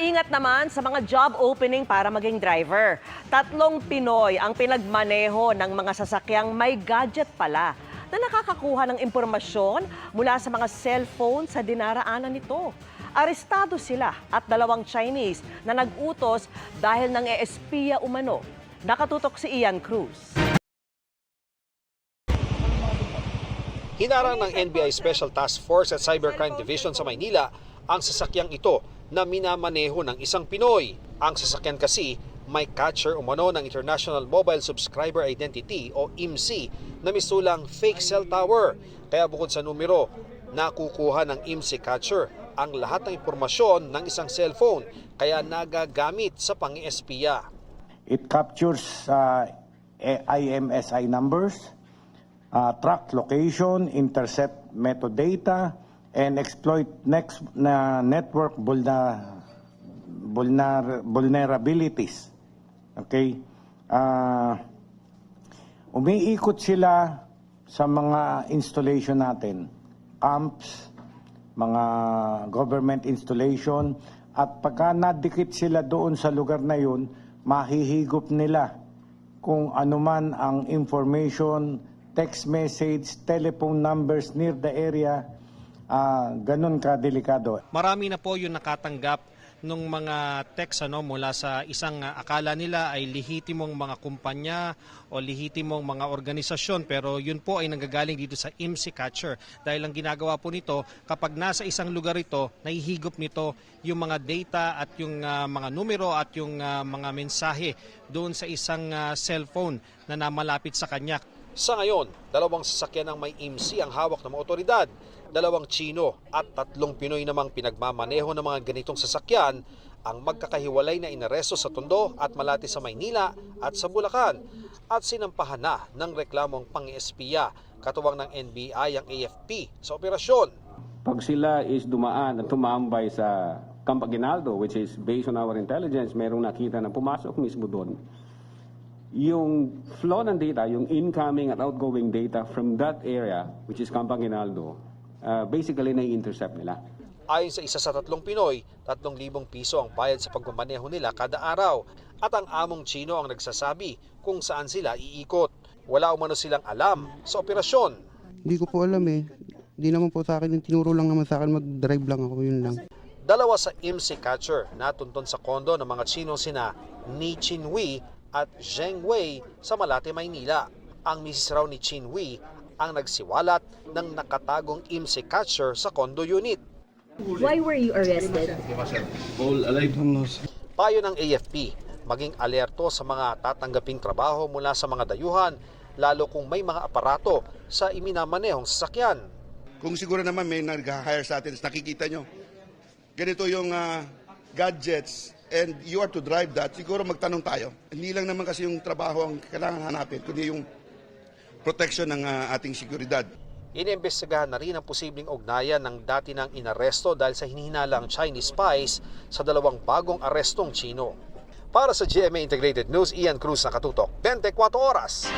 Maingat naman sa mga job opening para maging driver. Tatlong Pinoy ang pinagmaneho ng mga sasakyang may gadget pala na nakakakuha ng impormasyon mula sa mga cellphone sa dinaraanan nito. Arestado sila at dalawang Chinese na nag-utos dahil nang eespiya umano. Nakatutok si Ian Cruz. Hinarang ng NBI Special Task Force at Cybercrime Division sa Maynila ang sasakyang ito na minamaneho ng isang Pinoy. Ang sasakyan kasi may catcher umano ng International Mobile Subscriber Identity o IMSI na misulang fake cell tower. Kaya bukod sa numero, nakukuha ng IMSI catcher ang lahat ng impormasyon ng isang cellphone kaya nagagamit sa pang-espiya. It captures uh, IMSI numbers, uh, track location, intercept metadata, and exploit next na network vulna, vulner, vulnerabilities. Okay? Uh, umiikot sila sa mga installation natin, camps, mga government installation, at pagka nadikit sila doon sa lugar na yun, mahihigop nila kung anuman ang information, text message, telephone numbers near the area, ah ganun ka delikado. Marami na po yung nakatanggap ng mga text ano mula sa isang uh, akala nila ay lehitimong mga kumpanya o lehitimong mga organisasyon pero yun po ay nanggagaling dito sa IMSI catcher dahil ang ginagawa po nito kapag nasa isang lugar ito nahihigop nito yung mga data at yung uh, mga numero at yung uh, mga mensahe doon sa isang uh, cellphone na namalapit sa kanya Sa ngayon, dalawang sasakyan ng may IMSI ang hawak ng mga otoridad. Dalawang Chino at tatlong Pinoy namang pinagmamaneho ng mga ganitong sasakyan ang magkakahiwalay na inaresto sa Tondo at Malati sa Maynila at sa Bulacan at sinampahan na ng reklamong pang-espiya katuwang ng NBI ang AFP sa operasyon. pag sila is dumaan at tumambay sa Camp Aguinaldo, which is based on our intelligence, merong nakita na pumasok mismo doon. Yung flow ng data, yung incoming at outgoing data from that area, which is Camp Aguinaldo, uh, basically na-intercept nila. Ayon sa isa sa tatlong Pinoy, 3,000 piso ang bayad sa pagmamaneho nila kada araw at ang among Chino ang nagsasabi kung saan sila iikot. Wala umano silang alam sa operasyon. Hindi ko po alam eh. Hindi naman po sa akin, yung tinuro lang naman sa akin, mag-drive lang ako, yun lang. Dalawa sa IMSI catcher natuntun sa kondo ng mga Chino sina Ni Chin Wei at Zheng Wei sa Malate, Maynila. Ang misis raw ni Chin Wei ang nagsiwalat ng nakatagong IMSI catcher sa condo unit. Why were you arrested? Payo ng AFP, maging alerto sa mga tatanggaping trabaho mula sa mga dayuhan, lalo kung may mga aparato sa iminamanehong sasakyan. Kung siguro naman may nag-hire sa atin, nakikita nyo, ganito yung ah, gadgets and you are to drive that, siguro magtanong tayo. Hindi lang naman kasi yung trabaho ang kailangan hanapin, kundi yung protection ng ah, ating seguridad. Iniimbestigahan na rin ang posibleng ugnayan ng dati ng inaresto dahil sa hinihinalang Chinese spies sa dalawang bagong arestong Chino. Para sa GMA Integrated News, Ian Cruz nakatutok, 24 oras.